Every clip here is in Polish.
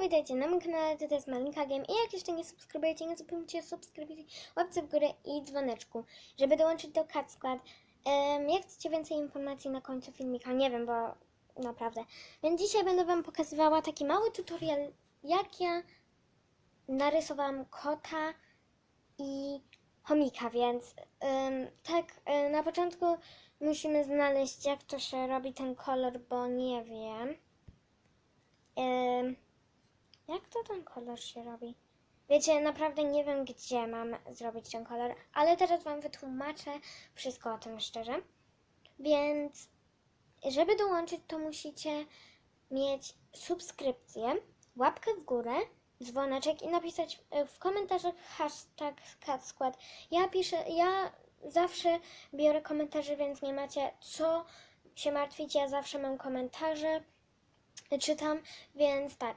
Witajcie na moim kanale, to jest Malinka Game i jak jeszcze nie subskrybujecie, nie zapomnijcie subskrypcji, łapce w górę i dzwoneczku, żeby dołączyć do Cat Squad. Um, jak chcecie więcej informacji na końcu filmika, nie wiem, bo naprawdę. Więc dzisiaj będę Wam pokazywała taki mały tutorial, jak ja narysowałam kota i chomika, więc em, tak, e, na początku musimy znaleźć, jak to się robi ten kolor, bo nie wiem. Em, jak to ten kolor się robi? Wiecie, naprawdę nie wiem, gdzie mam zrobić ten kolor, ale teraz Wam wytłumaczę wszystko o tym szczerze. Więc, żeby dołączyć, to musicie mieć subskrypcję, łapkę w górę, dzwoneczek i napisać e, w komentarzach hashtag CatSquad. Ja piszę, ja zawsze biorę komentarze, więc nie macie co się martwić. Ja zawsze mam komentarze, czytam, więc tak.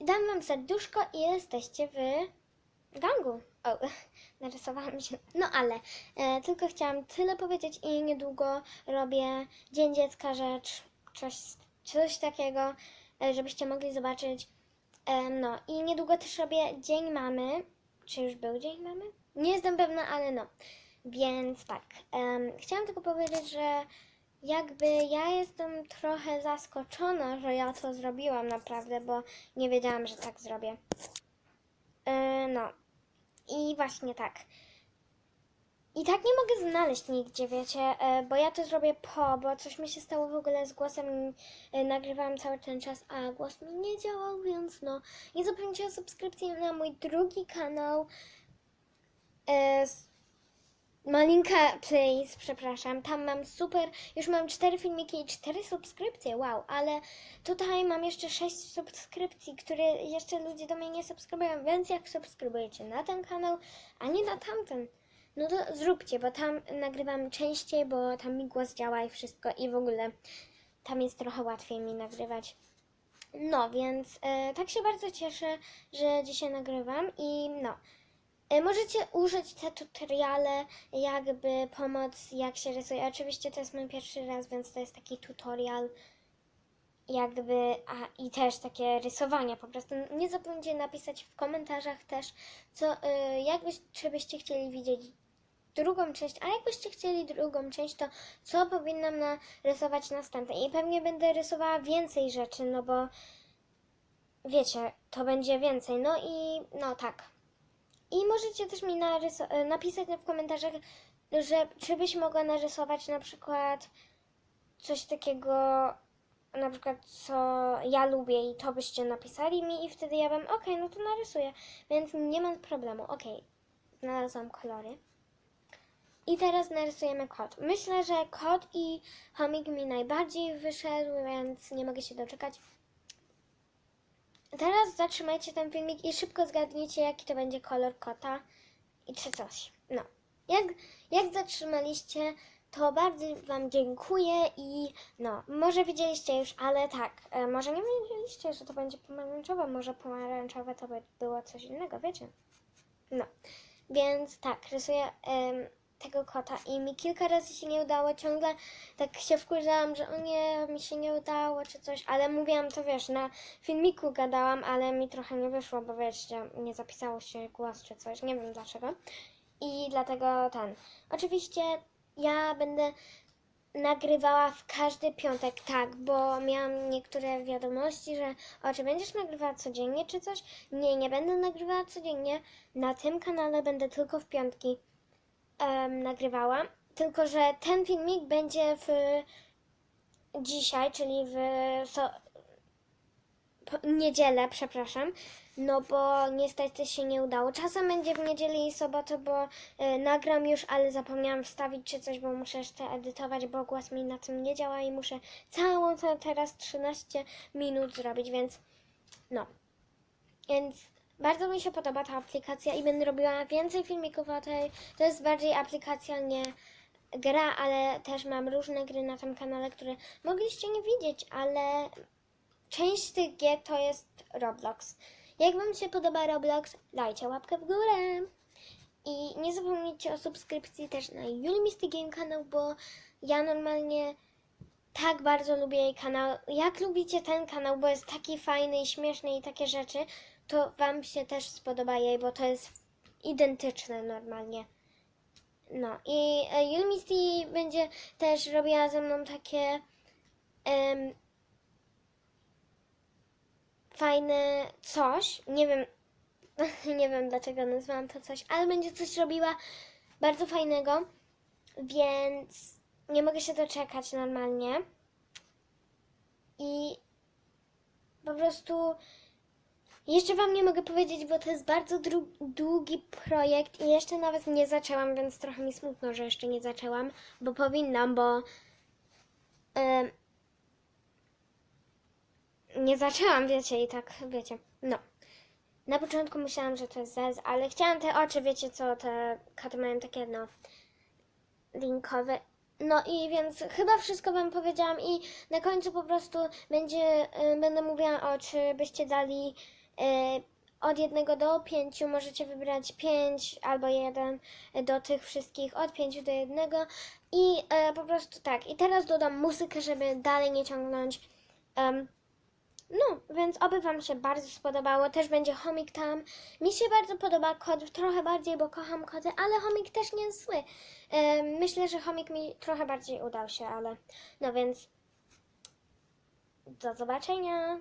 Dam wam serduszko i jesteście w gangu. O, narysowałam się. No ale e, tylko chciałam tyle powiedzieć i niedługo robię Dzień Dziecka rzecz, coś, coś takiego, e, żebyście mogli zobaczyć. No i niedługo też robię Dzień Mamy. Czy już był Dzień Mamy? Nie jestem pewna, ale no. Więc tak. chciałam tylko powiedzieć, że jakby ja jestem trochę zaskoczona, że ja to zrobiłam naprawdę, bo nie wiedziałam, że tak zrobię. E, no. I właśnie tak. I tak nie mogę znaleźć nigdzie, wiecie, e, bo ja to zrobię po, bo coś mi się stało w ogóle z głosem e, nagrywałam cały ten czas, a głos mi nie działał, więc no. Nie zapomnijcie o subskrypcji na mój drugi kanał. S- Malinka Plays, przepraszam. Tam mam super, już mam cztery filmiki i cztery subskrypcje, wow, ale tutaj mam jeszcze sześć subskrypcji, które jeszcze ludzie do mnie nie subskrybują, więc jak subskrybujecie na ten kanał, a nie na tamten, no to zróbcie, bo tam nagrywam częściej, bo tam mi głos działa i wszystko i w ogóle tam jest trochę łatwiej mi nagrywać. No, więc e, tak się bardzo cieszę, że dzisiaj nagrywam i no. E, Możecie użyć te tutoriale jakby pomoc, jak się rysuje. Oczywiście to jest mój pierwszy raz, więc to jest taki tutorial jakby, a i też takie rysowanie po prostu. Nie zapomnijcie napisać w komentarzach też, co, y, jak byś, czy byście chcieli widzieć drugą część, a jakbyście chcieli drugą część, to co powinnam narysować następne. I pewnie będę rysowała więcej rzeczy, no bo wiecie, to będzie więcej. No i no tak. I możecie też mi e, napisać w komentarzach, że czy byś mogła narysować na przykład coś takiego, na przykład co ja lubię i to byście napisali mi i wtedy ja bym, okej, no to narysuję, więc nie mam problemu, okej, znalazłam kolory. I teraz narysujemy kot. Myślę, że kot i chomik mi najbardziej wyszedł, więc nie mogę się doczekać. Teraz zatrzymajcie ten filmik i szybko zgadnijcie, jaki to będzie kolor kota i czy coś. No. Jak, jak zatrzymaliście, to bardzo Wam dziękuję i no, może widzieliście już, ale tak, e, może nie wiedzieliście, że to będzie pomarańczowe, może pomarańczowe to by było coś innego, wiecie? No, więc tak, rysuję tego kota i mi kilka razy się nie udało, ciągle tak się wkurzałam, że o nie, mi się nie udało czy coś, ale mówiłam to wiesz, na filmiku gadałam, ale mi trochę nie wyszło, bo wiecie, nie zapisało się głos czy coś, nie wiem dlaczego. I dlatego ten. Oczywiście ja będę nagrywała w każdy piątek, tak, bo miałam niektóre wiadomości, że o, czy będziesz nagrywała codziennie czy coś? Nie, nie będę nagrywała codziennie. Na tym kanale będę tylko w piątki em, nagrywała. Tylko, że ten filmik będzie w dzisiaj, czyli w so, niedzielę, przepraszam. No bo niestety się nie udało. Czasem będzie w niedzielę i sobotę, bo e, nagram już, ale zapomniałam wstawić czy coś, bo muszę jeszcze edytować, bo głos mi na tym nie działa i muszę całą teraz 13 minut zrobić, więc no. Więc bardzo mi się podoba ta aplikacja i będę robiła więcej filmików o tej. To jest bardziej aplikacja, nie gra, ale też mam różne gry na tym kanale, które mogliście nie widzieć, ale część tych gier to jest Roblox. Jak Wam się podoba Roblox, dajcie łapkę w górę. I nie zapomnijcie o subskrypcji też na Juli Misty Game kanał, bo ja normalnie tak bardzo lubię jej kanał. Jak lubicie ten kanał, bo jest taki fajny i śmieszny i takie rzeczy, to Wam się też spodoba jej, bo to jest identyczne normalnie. No i e, Yulmisty będzie też robiła ze mną takie em, fajne coś. Nie wiem, nie wiem dlaczego nazwałam to coś, ale będzie coś robiła bardzo fajnego, więc nie mogę się doczekać normalnie. I po prostu jeszcze Wam nie mogę powiedzieć, bo to jest bardzo długi projekt i jeszcze nawet nie zaczęłam, więc trochę mi smutno, że jeszcze nie zaczęłam, bo powinnam, bo em, nie zaczęłam, wiecie, i tak, wiecie, no. Na początku myślałam, że to jest Zez, ale chciałam te oczy, wiecie co, te katy mają takie, no, linkowe. No i więc chyba wszystko Wam powiedziałam i na końcu po prostu będzie, y, będę mówiła o, czy byście dali od jednego do pięciu, możecie wybrać pięć albo jeden do tych wszystkich, od pięciu do jednego i y, po prostu tak. I teraz dodam muzykę, żeby dalej nie ciągnąć. Em, no, więc oby Wam się bardzo spodobało. Też będzie chomik tam. Mi się bardzo podoba kod, trochę bardziej, bo kocham kody, ale chomik też nie jest zły. Em, myślę, że chomik mi trochę bardziej udał się, ale no więc do zobaczenia.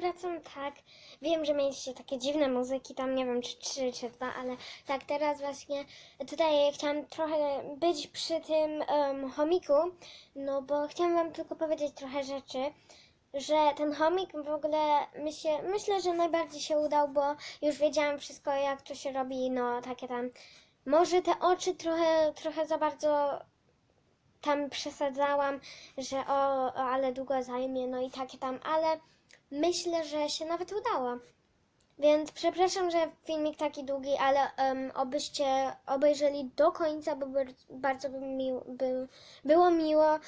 Wracam, tak. Wiem, że mieliście takie dziwne muzyki, tam nie wiem, czy trzy, czy dwa, ale tak, teraz właśnie tutaj chciałam trochę być przy tym em, chomiku, no bo chciałam wam tylko powiedzieć trochę rzeczy, że ten chomik w ogóle my się, myślę, że najbardziej się udał, bo już wiedziałam wszystko, jak to się robi, no takie tam, może te oczy trochę, trochę za bardzo tam przesadzałam, że o, o, ale długo zajmie, no i takie tam, ale myślę, że się nawet udało. Więc przepraszam, że filmik taki długi, ale um, obyście obejrzeli do końca, bo bardzo by mi, by, było miło.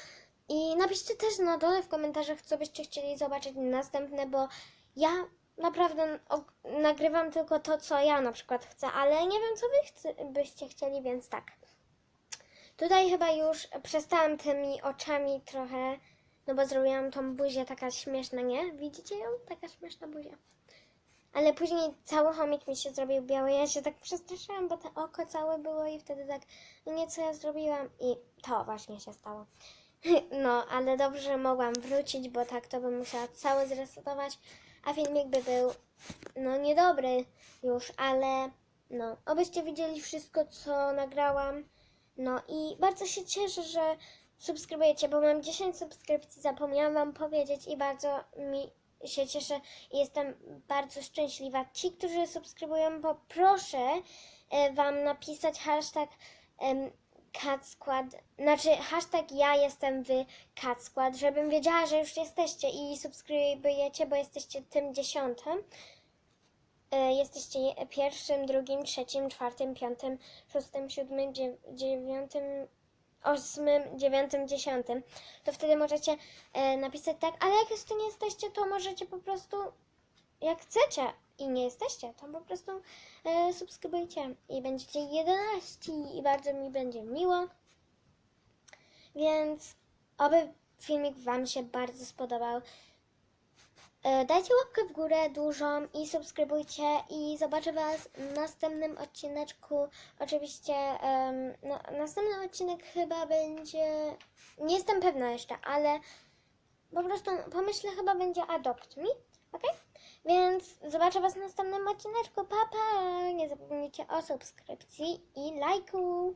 I napiszcie też na dole w komentarzach, co byście chcieli zobaczyć następne, bo ja naprawdę nagrywam tylko to, co ja na przykład chcę, ale nie wiem, co wy byście chcieli, więc tak. Tutaj chyba już przestałam tymi oczami trochę, no bo zrobiłam tą buzię taka śmieszna, nie? Widzicie ją? Taka śmieszna buzia. Ale później cały chomik mi się zrobił biały. Ja się tak przestraszyłam, bo to oko całe było i wtedy tak, no ja zrobiłam i to właśnie się stało. No, ale dobrze, że mogłam wrócić, bo tak to bym musiała cały zresetować, a filmik by był, no niedobry już, ale no, obyście widzieli wszystko, co nagrałam. No i bardzo się cieszę, że subskrybujecie, bo mam 10 subskrypcji, zapomniałam Wam powiedzieć i bardzo mi się cieszę i jestem bardzo szczęśliwa. Ci, którzy subskrybują, poproszę e, Wam napisać hashtag em, CatSquad, znaczy hashtag ja jestem w CatSquad, żebym wiedziała, że już jesteście i subskrybujecie, bo jesteście tym dziesiątym. E, Jesteście je- pierwszym, drugim, trzecim, czwartym, piątym, szóstym, siódmym, dziew- dziewiątym, ósmym, dziewiątym, dziesiątym. To wtedy możecie e, napisać tak, ale jak jeszcze nie jesteście, to możecie po prostu, jak chcecie i nie jesteście, to po prostu e, subskrybujcie i będziecie 11 i bardzo mi będzie miło. Więc oby filmik Wam się bardzo spodobał. E, Dajcie łapkę w górę dużą i subskrybujcie i zobaczę Was w następnym odcineczku. Oczywiście em, no, następny odcinek chyba będzie, nie jestem pewna jeszcze, ale po prostu pomyślę chyba będzie Adopt Me, ok? Więc zobaczę Was w następnym odcineczku. Pa, pa! Nie zapomnijcie o subskrypcji i lajku.